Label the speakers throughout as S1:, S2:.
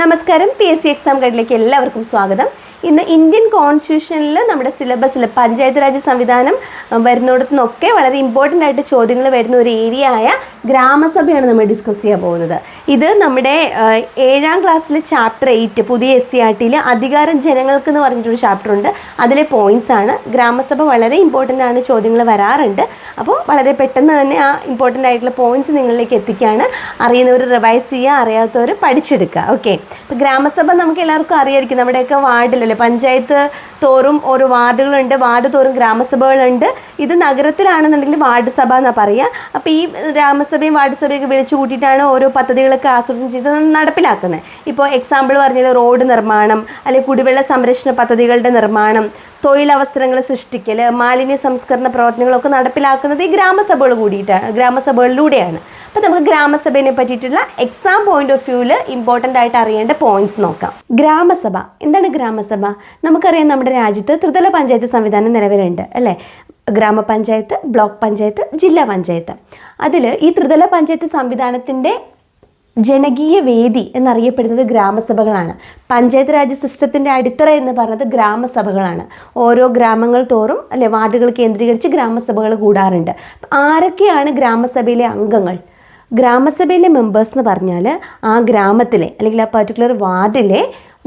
S1: നമസ്കാരം. P S C exam ഗൈഡിലേക്ക് എല്ലാവർക്കും സ്വാഗതം. ഇന്ന് ഇന്ത്യൻ കോൺസ്റ്റിറ്റ്യൂഷനിൽ നമ്മുടെ സിലബസിൽ പഞ്ചായത്ത് രാജ് സംവിധാനം വരുന്നിടത്തുനിന്നൊക്കെ വരുന്നിടത്തു നിന്നൊക്കെ വളരെ ഇമ്പോർട്ടന്റ് ആയിട്ട് ചോദ്യങ്ങൾ വരുന്ന ഒരു ഏരിയ ആയ ഗ്രാമസഭയാണ് നമ്മൾ ഡിസ്കസ് ചെയ്യാൻ പോകുന്നത്. ഇത് നമ്മുടെ ഏഴാം ക്ലാസ്സിൽ ചാപ്റ്റർ എയ്റ്റ് പുതിയ എസ് സി ആർ ടിയിൽ അധികാരം ജനങ്ങൾക്ക് എന്ന് പറഞ്ഞിട്ടൊരു ചാപ്റ്റർ ഉണ്ട്. അതിലെ പോയിന്റ്സ് ആണ്. ഗ്രാമസഭ വളരെ ഇമ്പോർട്ടന്റ് ആണ് ചോദ്യങ്ങൾ വരാറുണ്ട്. അപ്പോൾ വളരെ പെട്ടെന്ന് തന്നെ ആ ഇമ്പോർട്ടന്റ് ആയിട്ടുള്ള പോയിന്റ്സ് നിങ്ങളിലേക്ക് എത്തിക്കുകയാണ് അറിയുന്നവർ റിവൈസ് ചെയ്യുക അറിയാത്തവർ പഠിച്ചെടുക്കുക. ഓക്കെ ഇപ്പോൾ ഗ്രാമസഭ നമുക്ക് എല്ലാവർക്കും അറിയായിരിക്കും. നമ്മുടെയൊക്കെ വാർഡിലല്ലേ പഞ്ചായത്ത് തോറും ഓരോ വാർഡുകളുണ്ട് വാർഡ് തോറും ഗ്രാമസഭകളുണ്ട്. ഇത് നഗരത്തിലാണെന്നുണ്ടെങ്കിൽ വാർഡ് സഭ എന്നാണ് പറയുക അപ്പോൾ ഈ ഗ്രാമസഭയും വാർഡ് സഭയൊക്കെ വിളിച്ചു കൂട്ടിയിട്ടാണ് ഓരോ പദ്ധതികളൊക്കെ ആസൂത്രണം ചെയ്ത് നടപ്പിലാക്കുന്നത്. ഇപ്പോൾ എക്സാമ്പിൾ പറഞ്ഞാൽ റോഡ് നിർമ്മാണം അല്ലെങ്കിൽ കുടിവെള്ള സംരക്ഷണ പദ്ധതികളുടെ നിർമ്മാണം തൊഴിലവസരങ്ങൾ സൃഷ്ടിക്കൽ മാലിന്യ സംസ്കരണ പ്രവർത്തനങ്ങളൊക്കെ നടപ്പിലാക്കുന്നത് ഈ ഗ്രാമസഭകൾ കൂടിയിട്ടാണ് ഗ്രാമസഭകളിലൂടെയാണ്. അപ്പോൾ നമുക്ക് ഗ്രാമസഭയെ പറ്റിയിട്ടുള്ള എക്സാം പോയിന്റ് ഓഫ് വ്യൂവിൽ ഇമ്പോർട്ടന്റ് ആയിട്ട് അറിയേണ്ട പോയിന്റ്സ് നോക്കാം. ഗ്രാമസഭ. എന്താണ് ഗ്രാമസഭ? നമുക്കറിയാം നമ്മുടെ രാജ്യത്ത് ത്രിതല പഞ്ചായത്ത് സംവിധാനം നിലവിലുണ്ട് അല്ലേ? ഗ്രാമപഞ്ചായത്ത് ബ്ലോക്ക് പഞ്ചായത്ത് ജില്ലാ പഞ്ചായത്ത്. അതിൽ ഈ ത്രിതല പഞ്ചായത്ത് സംവിധാനത്തിന്റെ ജനകീയ വേദി എന്നറിയപ്പെടുന്നത് ഗ്രാമസഭകളാണ്. പഞ്ചായത്ത് രാജ് സിസ്റ്റത്തിന്റെ അടിത്തറ എന്ന് പറയുന്നത് ഗ്രാമസഭകളാണ്. ഓരോ ഗ്രാമങ്ങൾ തോറും അല്ലെ വാർഡുകൾ കേന്ദ്രീകരിച്ച് ഗ്രാമസഭകൾ കൂടാറുണ്ട്. ആരൊക്കെയാണ് ഗ്രാമസഭയിലെ അംഗങ്ങൾ? ഗ്രാമസഭയിലെ മെമ്പേഴ്സ് എന്ന് പറഞ്ഞാൽ ആ ഗ്രാമത്തിലെ അല്ലെങ്കിൽ ആ പർട്ടിക്കുലർ വാർഡിലെ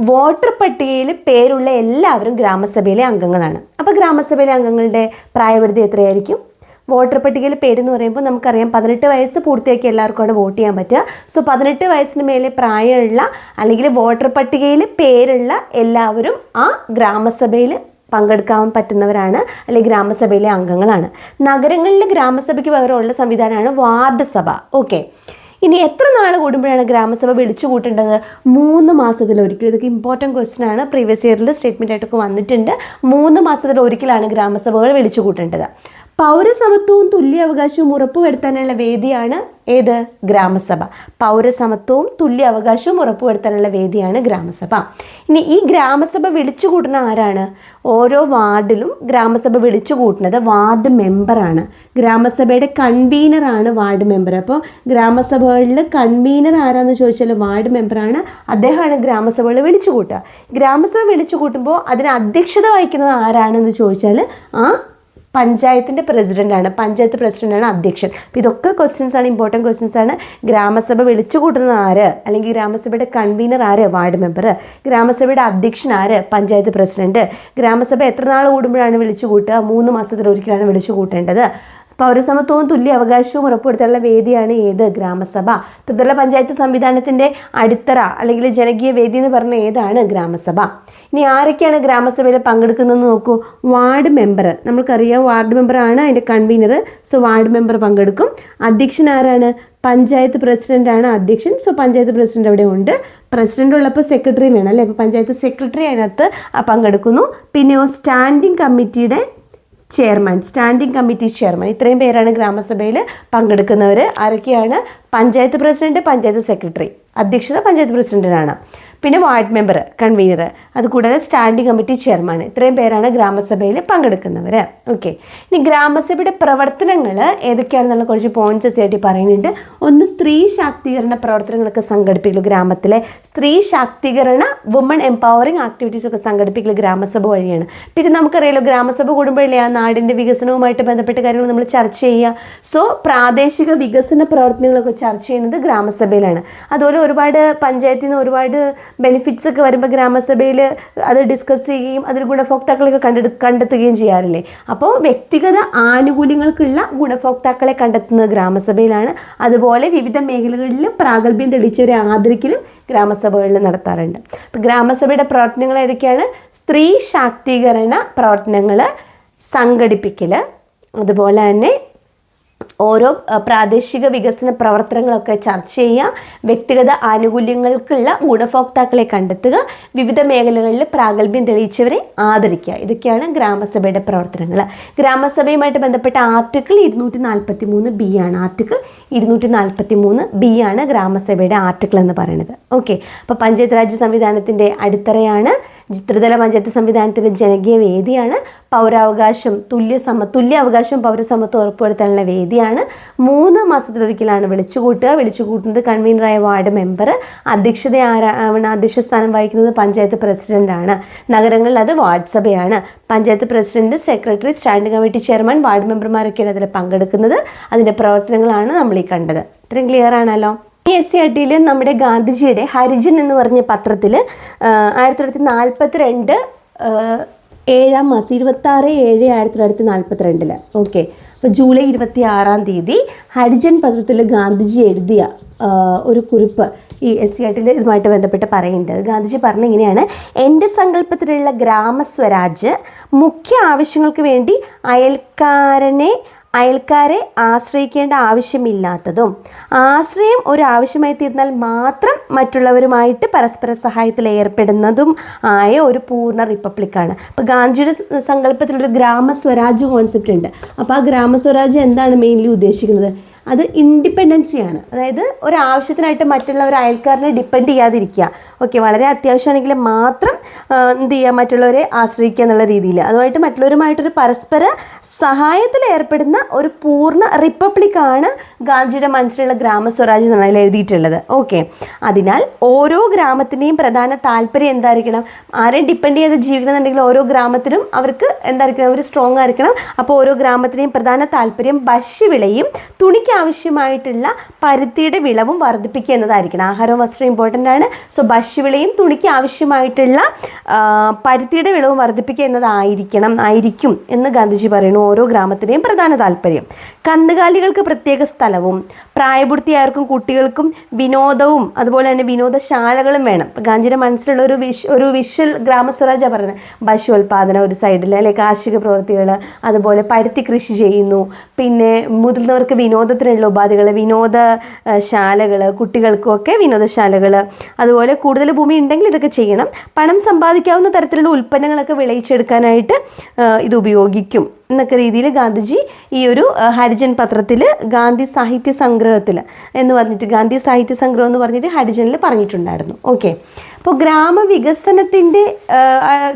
S1: വോട്ടർ പട്ടികയിൽ പേരുള്ള എല്ലാവരും ഗ്രാമസഭയിലെ അംഗങ്ങളാണ്. അപ്പോൾ ഗ്രാമസഭയിലെ അംഗങ്ങളുടെ പ്രായപരിധി എത്രയായിരിക്കും? വോട്ടർ പട്ടികയിൽ പേരെന്ന് പറയുമ്പോൾ നമുക്കറിയാം പതിനെട്ട് വയസ്സ് പൂർത്തിയാക്കി എല്ലാവർക്കും വോട്ട് ചെയ്യാൻ പറ്റുക. സോ പതിനെട്ട് വയസ്സിന് മേലെ പ്രായമുള്ള അല്ലെങ്കിൽ വോട്ടർ പട്ടികയിൽ പേരുള്ള എല്ലാവരും ആ ഗ്രാമസഭയിൽ പങ്കെടുക്കാൻ പറ്റുന്നവരാണ് അല്ലെങ്കിൽ ഗ്രാമസഭയിലെ അംഗങ്ങളാണ്. നഗരങ്ങളിലെ ഗ്രാമസഭയ്ക്ക് പകരമുള്ള സംവിധാനമാണ് വാർഡ് സഭ. ഓക്കെ ഇനി എത്ര നാൾ കൂടുമ്പോഴാണ് ഗ്രാമസഭ വിളിച്ചു കൂട്ടേണ്ടത്? മൂന്ന് മാസത്തിലൊരിക്കൽ ഇതൊക്കെ ഇമ്പോർട്ടന്റ് ക്വസ്റ്റ്യൻ ആണ്. പ്രീവിയസ് ഇയറിൽ സ്റ്റേറ്റ്മെന്റ് ആയിട്ടൊക്കെ വന്നിട്ടുണ്ട്. മൂന്ന് മാസത്തിലൊരിക്കലാണ് ഗ്രാമസഭകൾ വിളിച്ചു കൂട്ടേണ്ടത്. പൗരസമത്വവും തുല്യ അവകാശവും ഉറപ്പുവരുത്താനുള്ള വേദിയാണ് ഏത്? ഗ്രാമസഭ. പൗരസമത്വവും തുല്യ അവകാശവും ഉറപ്പുവരുത്താനുള്ള വേദിയാണ് ഗ്രാമസഭ. ഇനി ഈ ഗ്രാമസഭ വിളിച്ചു കൂട്ടുന്ന ആരാണ്? ഓരോ വാർഡിലും ഗ്രാമസഭ വിളിച്ചു കൂട്ടുന്നത് വാർഡ് മെമ്പറാണ്. ഗ്രാമസഭയുടെ കൺവീനറാണ് വാർഡ് മെമ്പർ. അപ്പോൾ ഗ്രാമസഭകളിൽ കൺവീനർ ആരാന്ന് ചോദിച്ചാൽ വാർഡ് മെമ്പറാണ്. അദ്ദേഹമാണ് ഗ്രാമസഭകൾ വിളിച്ചു കൂട്ടുക ഗ്രാമസഭ വിളിച്ചു കൂട്ടുമ്പോൾ അതിന് അധ്യക്ഷത വഹിക്കുന്നത് ആരാണെന്ന് ചോദിച്ചാൽ ആ പഞ്ചായത്തിന്റെ പ്രസിഡന്റാണ് പഞ്ചായത്ത് പ്രസിഡന്റാണ് അധ്യക്ഷൻ. അപ്പോൾ ഇതൊക്കെ ക്വസ്റ്റ്യൻസ് ആണ് ഇമ്പോർട്ടന്റ് ക്വസ്റ്റ്യൻസ് ആണ്. ഗ്രാമസഭ വിളിച്ചു കൂട്ടുന്നത് ആര്? അല്ലെങ്കിൽ ഗ്രാമസഭയുടെ കൺവീനർ ആര്? വാർഡ് മെമ്പർ ഗ്രാമസഭയുടെ അധ്യക്ഷൻ ആര്? പഞ്ചായത്ത് പ്രസിഡന്റ് ഗ്രാമസഭ എത്ര നാൾ കൂടുമ്പോഴാണ് വിളിച്ചു കൂട്ടുക മൂന്ന് മാസത്തിലൊരിക്കലാണ് വിളിച്ചു കൂട്ടേണ്ടത് പൗരസമത്വവും തുല്യ അവകാശവും ഉറപ്പുവരുത്താനുള്ള വേദിയാണ് ഏത്? ഗ്രാമസഭ. ത്രിതല പഞ്ചായത്ത് സംവിധാനത്തിന്റെ അടിത്തറ അല്ലെങ്കിൽ ജനകീയ വേദി എന്ന് പറഞ്ഞ ഏതാണ്? ഗ്രാമസഭ. ഇനി ആരൊക്കെയാണ് ഗ്രാമസഭയിൽ പങ്കെടുക്കുന്നതെന്ന് നോക്കൂ. Ward member. നമ്മൾക്കറിയാം വാർഡ് മെമ്പറാണ് അതിന്റെ കൺവീനർ. സോ വാർഡ് മെമ്പർ പങ്കെടുക്കും. അധ്യക്ഷൻ ആരാണ്? പഞ്ചായത്ത് പ്രസിഡന്റാണ് അധ്യക്ഷൻ. സോ പഞ്ചായത്ത് പ്രസിഡന്റ് അവിടെ ഉണ്ട്. പ്രസിഡന്റ് ഉള്ളപ്പോൾ സെക്രട്ടറി വേണം അല്ലേ? അപ്പോൾ പഞ്ചായത്ത് സെക്രട്ടറി അതിനകത്ത് പങ്കെടുക്കുന്നു. പിന്നെയോ സ്റ്റാൻഡിംഗ് കമ്മിറ്റിയുടെ ചെയർമാൻ സ്റ്റാൻഡിംഗ് കമ്മിറ്റി ചെയർമാൻ. ഇത്രയും പേരാണ് ഗ്രാമസഭയിൽ പങ്കെടുക്കുന്നവർ ആരൊക്കെയാണ്? Panchayat president panchayat secretary. അധ്യക്ഷത പഞ്ചായത്ത് പ്രസിഡന്റിനാണ്. പിന്നെ വാർഡ് മെമ്പർ കൺവീനർ അതുകൂടാതെ സ്റ്റാൻഡിംഗ് കമ്മിറ്റി ചെയർമാൻ ഇത്രയും പേരാണ് ഗ്രാമസഭയിൽ പങ്കെടുക്കുന്നവർ ഓക്കെ ഇനി ഗ്രാമസഭയുടെ പ്രവർത്തനങ്ങൾ ഏതൊക്കെയാണെന്നുള്ള കുറച്ച് പോയിന്റ്സ് ആയിട്ട് പറയുന്നുണ്ട്. ഒന്ന് സ്ത്രീ ശാക്തീകരണ പ്രവർത്തനങ്ങളൊക്കെ സംഘടിപ്പിക്കുള്ളൂ ഗ്രാമത്തിലെ സ്ത്രീ ശാക്തീകരണ വുമൺ എംപവറിങ് ആക്ടിവിറ്റീസ് ഒക്കെ സംഘടിപ്പിക്കൽ ഗ്രാമസഭ വഴിയാണ്. പിന്നെ നമുക്കറിയാലോ ഗ്രാമസഭ കൂടുമ്പോഴല്ലേ ആ നാടിന്റെ വികസനവുമായിട്ട് ബന്ധപ്പെട്ട കാര്യങ്ങൾ നമ്മൾ ചർച്ച ചെയ്യുക. സോ പ്രാദേശിക വികസന പ്രവർത്തനങ്ങളൊക്കെ ചർച്ച ചെയ്യുന്നത് ഗ്രാമസഭയിലാണ്. അതുപോലെ ഒരുപാട് പഞ്ചായത്തിൽ നിന്ന് ഒരുപാട് ബെനിഫിറ്റ്സ് ഒക്കെ വരുമ്പോൾ ഗ്രാമസഭയിൽ അത് ഡിസ്കസ് ചെയ്യുകയും അതിൽ ഗുണഭോക്താക്കളെയൊക്കെ കണ്ടെടു കണ്ടെത്തുകയും ചെയ്യാറില്ലേ? അപ്പോൾ വ്യക്തിഗത ആനുകൂല്യങ്ങൾക്കുള്ള ഗുണഭോക്താക്കളെ കണ്ടെത്തുന്നത് ഗ്രാമസഭയിലാണ്. അതുപോലെ വിവിധ മേഖലകളിൽ പ്രാഗൽഭ്യം തെളിയിച്ചവരെ ആദരിക്കലും ഗ്രാമസഭകളിൽ നടത്താറുണ്ട്. അപ്പോൾ ഗ്രാമസഭയുടെ പ്രവർത്തനങ്ങൾ ഏതൊക്കെയാണ്? സ്ത്രീ ശാക്തീകരണ പ്രവർത്തനങ്ങൾ സംഘടിപ്പിക്കൽ അതുപോലെ തന്നെ ഓരോ പ്രാദേശിക വികസന പ്രവർത്തനങ്ങളൊക്കെ ചർച്ച ചെയ്യുക വ്യക്തിഗത ആനുകൂല്യങ്ങൾക്കുള്ള ഗുണഭോക്താക്കളെ കണ്ടെത്തുക വിവിധ മേഖലകളിൽ പ്രാഗൽഭ്യം തെളിയിച്ചവരെ ആദരിക്കുക. ഇതൊക്കെയാണ് ഗ്രാമസഭയുടെ പ്രവർത്തനങ്ങൾ. ഗ്രാമസഭയുമായിട്ട് ബന്ധപ്പെട്ട ആർട്ടിക്കിൾ ഇരുന്നൂറ്റി നാൽപ്പത്തി മൂന്ന് ബി ആണ്. ആർട്ടിക്കിൾ ഇരുന്നൂറ്റി നാൽപ്പത്തി മൂന്ന് ബി ആണ് ഗ്രാമസഭയുടെ ആർട്ടിക്കിൾ എന്ന് പറയുന്നത്. ഓക്കെ. അപ്പോൾ പഞ്ചായത്ത് രാജ് സംവിധാനത്തിന്റെ അടിത്തറയാണ്. ത്രിതല പഞ്ചായത്ത് സംവിധാനത്തിന്റെ ജനകീയ വേദിയാണ് പൗരാവകാശം തുല്യ സമ തുല്യ അവകാശം പൗരസമത്വം ഉറപ്പുവരുത്താനുള്ള വേദിയാണ്. മൂന്ന് മാസത്തിലൊരിക്കലാണ് വിളിച്ചു കൂട്ടുക വിളിച്ചു കൂട്ടുന്നത് കൺവീനറായ വാർഡ് മെമ്പർ. അധ്യക്ഷത ആരാണ് അധ്യക്ഷ സ്ഥാനം വഹിക്കുന്നത് പഞ്ചായത്ത് പ്രസിഡന്റാണ്. നഗരങ്ങളിൽ അത് വാർഡ് സഭയാണ്. Panchayat president secretary standing committee chairman ward മെമ്പർമാരൊക്കെയാണ് അതിൽ പങ്കെടുക്കുന്നത്. അതിന്റെ പ്രവർത്തനങ്ങളാണ് നമ്മൾ ഈ കണ്ടത്. ഇത്രയും ക്ലിയർ ആണല്ലോ? ഈ എസ് സി ആർ ടിയിൽ നമ്മുടെ ഗാന്ധിജിയുടെ ഹരിജൻ എന്ന് പറഞ്ഞ പത്രത്തിൽ ആയിരത്തി തൊള്ളായിരത്തി നാൽപ്പത്തി രണ്ട് ഏഴാം മാസം ഇരുപത്തി ആറ് ഏഴ് ആയിരത്തി തൊള്ളായിരത്തി നാൽപ്പത്തി രണ്ടിൽ ഓക്കെ. അപ്പോൾ ജൂലൈ ഇരുപത്തി ആറാം തീയതി ഹരിജൻ പത്രത്തിൽ ഗാന്ധിജി എഴുതിയ ഒരു കുറിപ്പ് ഈ എസ് സി ആർ ടിയിൽ ഇതുമായിട്ട് ബന്ധപ്പെട്ട് പറയുന്നുണ്ട്. ഗാന്ധിജി പറഞ്ഞ ഇങ്ങനെയാണ് എന്റെ സങ്കല്പത്തിലുള്ള ഗ്രാമസ്വരാജ് മുഖ്യ ആവശ്യങ്ങൾക്ക് വേണ്ടി അയൽക്കാരനെ അയൽക്കാരെ ആശ്രയിക്കേണ്ട ആവശ്യമില്ലാത്തതും ആശ്രയം ഒരു ആവശ്യമായി തീർന്നാൽ മാത്രം മറ്റുള്ളവരുമായിട്ട് പരസ്പര സഹായത്തിൽ ഏർപ്പെടുന്നതും ആയ ഒരു പൂർണ റിപ്പബ്ലിക്കാണ് അപ്പോൾ ഗാന്ധിയുടെ സങ്കല്പത്തിലൊരു ഗ്രാമസ്വരാജ് കോൺസെപ്റ്റ് ഉണ്ട്. അപ്പോൾ ആ ഗ്രാമസ്വരാജ് എന്താണ് മെയിൻലി ഉദ്ദേശിക്കുന്നത്? അത് ഇൻഡിപെൻഡൻസിയാണ് അതായത് ഒരാവശ്യത്തിനായിട്ട് മറ്റുള്ള മറ്റുള്ളവർ അയൽക്കാരനെ ഡിപ്പെൻഡ് ചെയ്യാതിരിക്കുക. ഓക്കെ വളരെ അത്യാവശ്യമാണെങ്കിൽ മാത്രം എന്ത് ചെയ്യുക മറ്റുള്ളവരെ ആശ്രയിക്കുക എന്നുള്ള രീതിയിൽ. അതുമായിട്ട് മറ്റുള്ളവരുമായിട്ടൊരു പരസ്പര സഹായത്തിൽ ഏർപ്പെടുന്ന ഒരു പൂർണ റിപ്പബ്ലിക്കാണ് ഗാന്ധിജിയുടെ മനസ്സിലുള്ള ഗ്രാമസ്വരാജ് എന്നാണ് എഴുതിയിട്ടുള്ളത്. ഓക്കെ അതിനാൽ ഓരോ ഗ്രാമത്തിന്റെയും പ്രധാന താല്പര്യം എന്തായിരിക്കണം? ആരെയും ഡിപ്പെൻഡ് ചെയ്ത് ജീവിക്കണമെന്നുണ്ടെങ്കിൽ ഓരോ ഗ്രാമത്തിനും അവർക്ക് എന്തായിരിക്കണം? അവർ സ്ട്രോങ് ആയിരിക്കണം. അപ്പോൾ ഓരോ ഗ്രാമത്തിന്റെയും പ്രധാന താല്പര്യം ഭക്ഷ്യവിളയും തുണിക്ക് ആവശ്യമായിട്ടുള്ള പരുത്തിയുടെ വിളവും വർദ്ധിപ്പിക്കുക എന്നതായിരിക്കണം. ആഹാരവും വസ്ത്രവും ഇമ്പോർട്ടന്റ് ആണ്. സോ ഭക്ഷ്യവിളയും തുണിക്ക് ആവശ്യമായിട്ടുള്ള പരുത്തിയുടെ വിളവും വർദ്ധിപ്പിക്കുക എന്നതായിരിക്കണം ആയിരിക്കും എന്ന് ഗാന്ധിജി പറയുന്നു. ഓരോ ഗ്രാമത്തിന്റെയും പ്രധാന താല്പര്യം. കന്നുകാലികൾക്ക് പ്രത്യേക സ്ഥലവും പ്രായപൂർത്തിയായവർക്കും കുട്ടികൾക്കും വിനോദവും അതുപോലെ തന്നെ വിനോദശാലകളും വേണം. ഗാന്ധിയുടെ മനസ്സിലുള്ള ഒരു വിഷ് ഒരു വിഷ്വൽ ഗ്രാമസ്വരാജ പറയുന്നത്. ഭക്ഷ്യോൽപാദനം ഒരു സൈഡിൽ അല്ലെ കാർഷിക പ്രവൃത്തികൾ അതുപോലെ പരുത്തി കൃഷി ചെയ്യുന്നു. പിന്നെ മുതിർന്നവർക്ക് വിനോദത്തിനുള്ള ഉപാധികൾ വിനോദ ശാലകൾ കുട്ടികൾക്കുമൊക്കെ വിനോദശാലകൾ അതുപോലെ കൂടുതൽ ഭൂമി ഉണ്ടെങ്കിൽ ഇതൊക്കെ ചെയ്യണം. പണം സമ്പാദിക്കാവുന്ന തരത്തിലുള്ള ഉൽപ്പന്നങ്ങളൊക്കെ വിളയിച്ചെടുക്കാനായിട്ട് ഇത് ഉപയോഗിക്കും എന്നൊക്കെ രീതിയിൽ ഗാന്ധിജി ഈ ഒരു ഹരിജൻ പത്രത്തിൽ ഗാന്ധി സാഹിത്യ സംഗ്രഹത്തിൽ എന്ന് പറഞ്ഞിട്ട് ഗാന്ധി സാഹിത്യ സംഗ്രഹം എന്ന് പറഞ്ഞിട്ട് ഹരിജനിൽ പറഞ്ഞിട്ടുണ്ടായിരുന്നു. ഓക്കെ. അപ്പോൾ ഗ്രാമവികസനത്തിന്റെ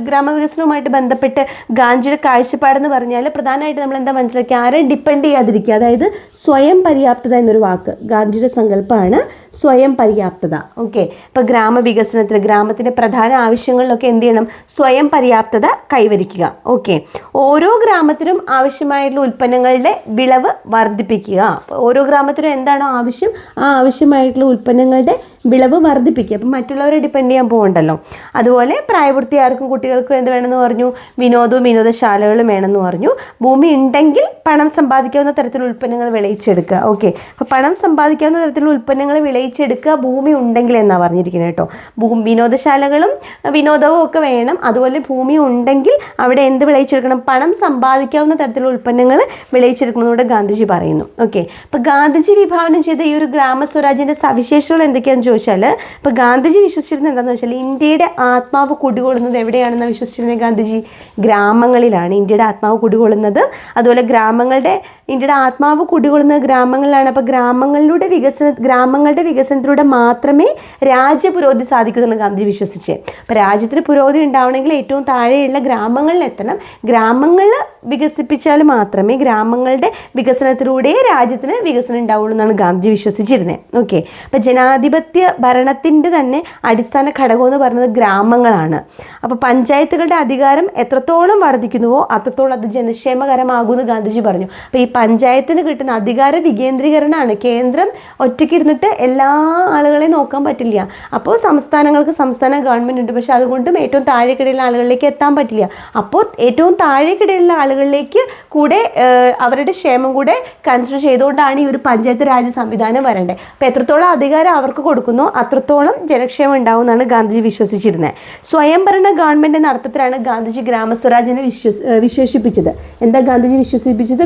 S1: ഗ്രാമവികസനവുമായിട്ട് ബന്ധപ്പെട്ട് ഗാന്ധിയുടെ കാഴ്ചപ്പാടെന്ന് പറഞ്ഞാൽ പ്രധാനമായിട്ട് നമ്മൾ എന്താ മനസ്സിലാക്കുക ആരെയും ഡിപ്പെൻഡ് ചെയ്യാതിരിക്കുക. അതായത് സ്വയം പര്യാപ്തത എന്നൊരു വാക്ക് ഗാന്ധിയുടെ സങ്കല്പമാണ്. സ്വയം പര്യാപ്തത. ഓക്കെ ഇപ്പോൾ ഗ്രാമവികസനത്തിൽ ഗ്രാമത്തിന്റെ പ്രധാന ആവശ്യങ്ങളിലൊക്കെ എന്ത് ചെയ്യണം? സ്വയം പര്യാപ്തത കൈവരിക്കുക. ഓക്കെ ഓരോ ഗ്രാമത്തിനും ആവശ്യമായിട്ടുള്ള ഉൽപ്പന്നങ്ങളുടെ വിളവ് വർദ്ധിപ്പിക്കുക. ഓരോ ഗ്രാമത്തിനും എന്താണോ ആവശ്യം? ആ ആവശ്യമായിട്ടുള്ള ഉൽപ്പന്നങ്ങളുടെ വിളവ് വർദ്ധിപ്പിക്കുക അപ്പം മറ്റുള്ളവരെ ഡിപ്പെൻഡ് ചെയ്യാൻ പോകണ്ടല്ലോ അതുപോലെ പ്രായപൂർത്തിയാർക്കും കുട്ടികൾക്കും എന്ത് വേണമെന്ന് പറഞ്ഞു? വിനോദവും വിനോദശാലകളും വേണമെന്ന് പറഞ്ഞു. ഭൂമി ഉണ്ടെങ്കിൽ പണം സമ്പാദിക്കാവുന്ന തരത്തിലുള്ള ഉൽപ്പന്നങ്ങൾ വിളയിച്ചെടുക്കുക. ഓക്കെ അപ്പോൾ പണം സമ്പാദിക്കാവുന്ന തരത്തിലുള്ള ഉൽപ്പന്നങ്ങൾ വിളയിച്ചെടുക്കുക ഭൂമി ഉണ്ടെങ്കിൽ എന്നാണ് പറഞ്ഞിരിക്കുന്നത് കേട്ടോ. ഭൂമി വിനോദശാലകളും വിനോദവും ഒക്കെ വേണം. അതുപോലെ ഭൂമി ഉണ്ടെങ്കിൽ അവിടെ എന്ത് വിളയിച്ചെടുക്കണം? പണം സമ്പാദിക്കാവുന്ന തരത്തിലുള്ള ഉൽപ്പന്നങ്ങൾ വിളയിച്ചെടുക്കണമെന്നൂടെ ഗാന്ധിജി പറയുന്നു. ഓക്കെ അപ്പോൾ ഗാന്ധിജി വിഭാവനം ചെയ്ത ഈ ഒരു ഗ്രാമസ്വരാജിന്റെ സവിശേഷതകൾ എന്തൊക്കെയാണെന്ന് ചോദിച്ചാൽ ഇപ്പോൾ ഗാന്ധിജി വിശ്വസിച്ചിരുന്നത് എന്താണെന്ന് വെച്ചാൽ ഇന്ത്യയുടെ ആത്മാവ് കുടികൊള്ളുന്നത് എവിടെയാണെന്ന് വിശ്വസിച്ചിരുന്നത് ഗാന്ധിജി? ഗ്രാമങ്ങളിലാണ്. ഇന്ത്യയുടെ ആത്മാവ് കുടികൊള്ളുന്നത്. അതുപോലെ ഗ്രാമങ്ങളുടെ ഇന്ത്യയുടെ ആത്മാവ് കുടികൊള്ളുന്ന ഗ്രാമങ്ങളിലാണ്. അപ്പോൾ ഗ്രാമങ്ങളിലൂടെ വികസന ഗ്രാമങ്ങളുടെ വികസനത്തിലൂടെ മാത്രമേ രാജ്യ പുരോഗതി സാധിക്കുമെന്ന് ഗാന്ധി വിശ്വസിച്ച്. അപ്പോൾ രാജ്യത്തിന് പുരോഗതി ഉണ്ടാവണമെങ്കിൽ ഏറ്റവും താഴെയുള്ള ഗ്രാമങ്ങളിൽ എത്തണം. ഗ്രാമങ്ങൾ വികസിപ്പിച്ചാൽ മാത്രമേ ഗ്രാമങ്ങളുടെ വികസനത്തിലൂടെ രാജ്യത്തിന് വികസനം ഉണ്ടാവുള്ളൂ എന്നാണ് ഗാന്ധി വിശ്വസിച്ചിരുന്നത്. ഓക്കെ അപ്പോൾ ജനാധിപത്യ ഭരണത്തിന്റെ തന്നെ അടിസ്ഥാന ഘടകം എന്ന് പറയുന്നത് ഗ്രാമങ്ങളാണ്. അപ്പോൾ പഞ്ചായത്തുകളുടെ അധികാരം എത്രത്തോളം വർദ്ധിക്കുന്നുവോ അത്രത്തോളം അത് ജനക്ഷേമകരമാകുമെന്ന് ഗാന്ധിജി പറഞ്ഞു. അപ്പോൾ ഈ പഞ്ചായത്തിന് കിട്ടുന്ന അധികാര വികേന്ദ്രീകരണമാണ്. കേന്ദ്രം ഒറ്റയ്ക്ക് ഇരുന്നിട്ട് എല്ലാ ആളുകളെയും നോക്കാൻ പറ്റില്ല. അപ്പോൾ സംസ്ഥാനങ്ങൾക്ക് സംസ്ഥാന ഗവൺമെന്റ് ഉണ്ട്. പക്ഷെ അതുകൊണ്ടും ഏറ്റവും താഴേക്കിടയിലുള്ള ആളുകളിലേക്ക് എത്താൻ പറ്റില്ല. അപ്പോൾ ഏറ്റവും താഴേക്കിടയിലുള്ള ആളുകളിലേക്ക് കൂടെ അവരുടെ ക്ഷേമം കൂടെ കൺസിഡർ ചെയ്തുകൊണ്ടാണ് ഈ ഒരു പഞ്ചായത്ത് രാജ് സംവിധാനം വരേണ്ടത് അപ്പോൾ എത്രത്തോളം അധികാരം അവർക്ക് കൊടുക്കുന്നു അത്രത്തോളം ജനക്ഷേമം ഉണ്ടാവും എന്നാണ് ഗാന്ധിജി വിശ്വസിച്ചിരുന്നത്. സ്വയംഭരണ ഗവൺമെന്റ് എന്ന അർത്ഥത്തിലാണ് ഗാന്ധിജി ഗ്രാമസ്വരാജ് എന്ന് വിശ്വസ് വിശേഷിപ്പിച്ചത്. എന്താ ഗാന്ധിജി വിശ്വസിപ്പിച്ചത്?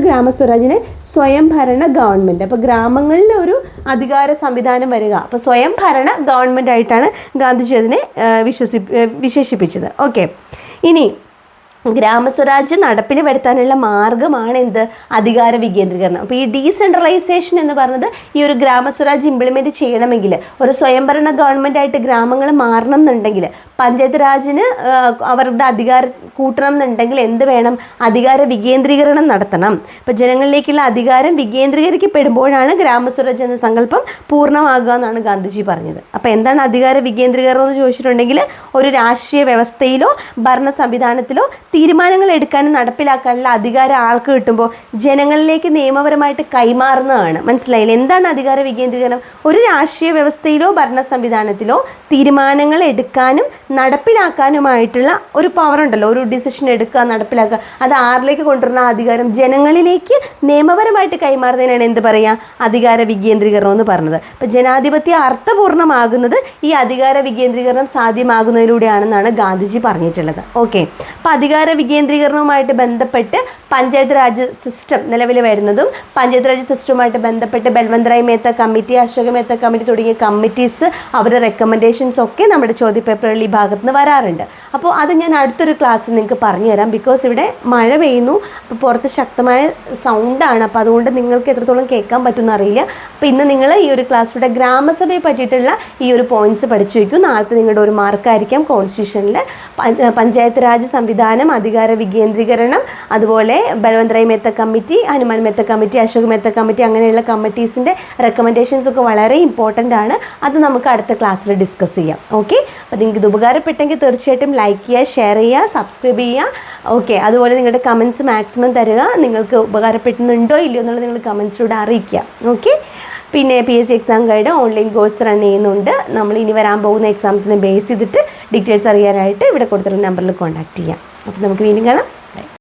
S1: ഗ്രാമസ്വരാജിനെ സ്വയംഭരണ ഗവൺമെന്റ് അപ്പോൾ ഗ്രാമങ്ങളിൽ ഒരു അധികാര സംവിധാനം വരിക. അപ്പോൾ സ്വയംഭരണ ഗവൺമെന്റ് ആയിട്ടാണ് ഗാന്ധിജി അതിനെ വിശ്വസി വിശേഷിപ്പിച്ചത്. ഓക്കെ. ഇനി ഗ്രാമസ്വരാജ് നടപ്പിൽ വരുത്താനുള്ള മാർഗമാണ് എന്ത്? അധികാര വികേന്ദ്രീകരണം. അപ്പോൾ ഈ ഡീസെൻട്രലൈസേഷൻ എന്ന് പറഞ്ഞത് ഈ ഒരു ഗ്രാമസ്വരാജ് ഇംപ്ലിമെന്റ് ചെയ്യണമെങ്കിൽ ഒരു സ്വയംഭരണ ഗവൺമെന്റ് ആയിട്ട് ഗ്രാമങ്ങൾ മാറണം എന്നുണ്ടെങ്കിൽ പഞ്ചായത്ത് രാജിന് അവരുടെ അധികാരം കൂട്ടണം എന്നുണ്ടെങ്കിൽ എന്ത് വേണം? അധികാര വികേന്ദ്രീകരണം നടത്തണം. അപ്പോൾ ജനങ്ങളിലേക്കുള്ള അധികാരം വികേന്ദ്രീകരിക്കപ്പെടുമ്പോഴാണ് ഗ്രാമസ്വരാജ് എന്ന സങ്കല്പം പൂർണമാകുക എന്നാണ് ഗാന്ധിജി പറഞ്ഞത്. അപ്പോൾ എന്താണ് അധികാര വികേന്ദ്രീകരണം എന്ന് ചോദിച്ചിട്ടുണ്ടെങ്കിൽ ഒരു രാഷ്ട്രീയ വ്യവസ്ഥയിലോ ഭരണ സംവിധാനത്തിലോ തീരുമാനങ്ങൾ എടുക്കാനും നടപ്പിലാക്കാനുള്ള അധികാരം ആർക്ക് കിട്ടുമ്പോൾ ജനങ്ങളിലേക്ക് നിയമപരമായിട്ട് കൈമാറുന്നതാണ്. മനസ്സിലായില്ലേ? എന്താണ് അധികാര വികേന്ദ്രീകരണം? ഒരു രാഷ്ട്രീയ വ്യവസ്ഥയിലോ ഭരണ സംവിധാനത്തിലോ തീരുമാനങ്ങൾ എടുക്കാനും നടപ്പിലാക്കാനുമായിട്ടുള്ള ഒരു പവർ ഉണ്ടല്ലോ. ഒരു ഡിസിഷൻ എടുക്കുക നടപ്പിലാക്കുക. അത് ആരിലേക്ക് കൊണ്ടുവരുന്ന അധികാരം? ജനങ്ങളിലേക്ക് നിയമപരമായിട്ട് കൈമാറുന്നതിനാണ് എന്ത് പറയുക അധികാര വികേന്ദ്രീകരണം എന്ന് പറഞ്ഞത്. അപ്പം ജനാധിപത്യ അർത്ഥപൂർണമാകുന്നത് ഈ അധികാര വികേന്ദ്രീകരണം സാധ്യമാകുന്നതിലൂടെയാണെന്നാണ് ഗാന്ധിജി പറഞ്ഞിട്ടുള്ളത്. ഓക്കെ. അപ്പം അധികാര വികേന്ദ്രീകരണവുമായിട്ട് ബന്ധപ്പെട്ട് പഞ്ചായത്ത് രാജ് സിസ്റ്റം നിലവിൽ വരുന്നതും പഞ്ചായത്ത് രാജ് സിസ്റ്റവുമായിട്ട് ബന്ധപ്പെട്ട് ബൽവന്തറായി മേത്ത കമ്മിറ്റി അശോക മേത്ത കമ്മിറ്റി തുടങ്ങിയ കമ്മിറ്റീസ് അവരുടെ റെക്കമെൻഡേഷൻസ് ഒക്കെ നമ്മുടെ ചോദ്യപേപ്പറുകളിൽ ഈ ഭാഗത്ത് നിന്ന് വരാറുണ്ട്. അപ്പോൾ അത് ഞാൻ അടുത്തൊരു ക്ലാസ്സിൽ നിങ്ങൾക്ക് പറഞ്ഞു തരാം. ബിക്കോസ് ഇവിടെ മഴ പെയ്യുന്നു. അപ്പോൾ പുറത്ത് ശക്തമായ സൗണ്ടാണ് അപ്പോൾ അതുകൊണ്ട് നിങ്ങൾക്ക് എത്രത്തോളം കേൾക്കാൻ പറ്റുമെന്ന് അറിയില്ല. അപ്പോൾ ഇന്ന് നിങ്ങൾ ഈ ഒരു ക്ലാസ്സിലൂടെ ഗ്രാമസഭയെ പറ്റിയിട്ടുള്ള ഈ ഒരു പോയിന്റ്സ് പഠിച്ചു വയ്ക്കും. നാളത്തെ നിങ്ങളുടെ ഒരു മാർക്കായിരിക്കാം കോൺസ്റ്റിറ്റ്യൂഷനിൽ പഞ്ചായത്ത് രാജ് സംവിധാനം അധികാര വികേന്ദ്രീകരണം അതുപോലെ Balwantrai Mehta committee Hanuman Mehta committee Ashok Mehta committee അങ്ങനെയുള്ള കമ്മിറ്റീസിന്റെ റെക്കമെൻഡേഷൻസ് ഒക്കെ വളരെ ഇമ്പോർട്ടന്റ് ആണ്. അത് നമുക്ക് അടുത്ത ക്ലാസ്സിൽ ഡിസ്കസ് ചെയ്യാം. ഓക്കെ അപ്പോൾ നിങ്ങൾക്ക് ഇത് ഉപകാരപ്പെട്ടെങ്കിൽ തീർച്ചയായിട്ടും ലൈക്ക് ചെയ്യുക ഷെയർ ചെയ്യുക സബ്സ്ക്രൈബ് ചെയ്യുക. ഓക്കെ അതുപോലെ നിങ്ങളുടെ കമൻസ് മാക്സിമം തരിക. നിങ്ങൾക്ക് ഉപകാരപ്പെടുന്നുണ്ടോ ഇല്ലയോ എന്നുള്ളത് നിങ്ങൾ കമൻസിലൂടെ അറിയിക്കുക. ഓക്കെ പിന്നെ P S C exam guide online course run ചെയ്യുന്നുണ്ട്. നമ്മൾ ഇനി വരാൻ പോകുന്ന എക്സാംസിനെ ബേസ് ചെയ്തിട്ട് ഡീറ്റെയിൽസ് അറിയാനായിട്ട് ഇവിടെ കൊടുത്തിട്ടുള്ള നമ്പറിൽ കോൺടാക്ട് ചെയ്യാം. അപ്പോൾ നമുക്ക് വീണ്ടും കാണാം.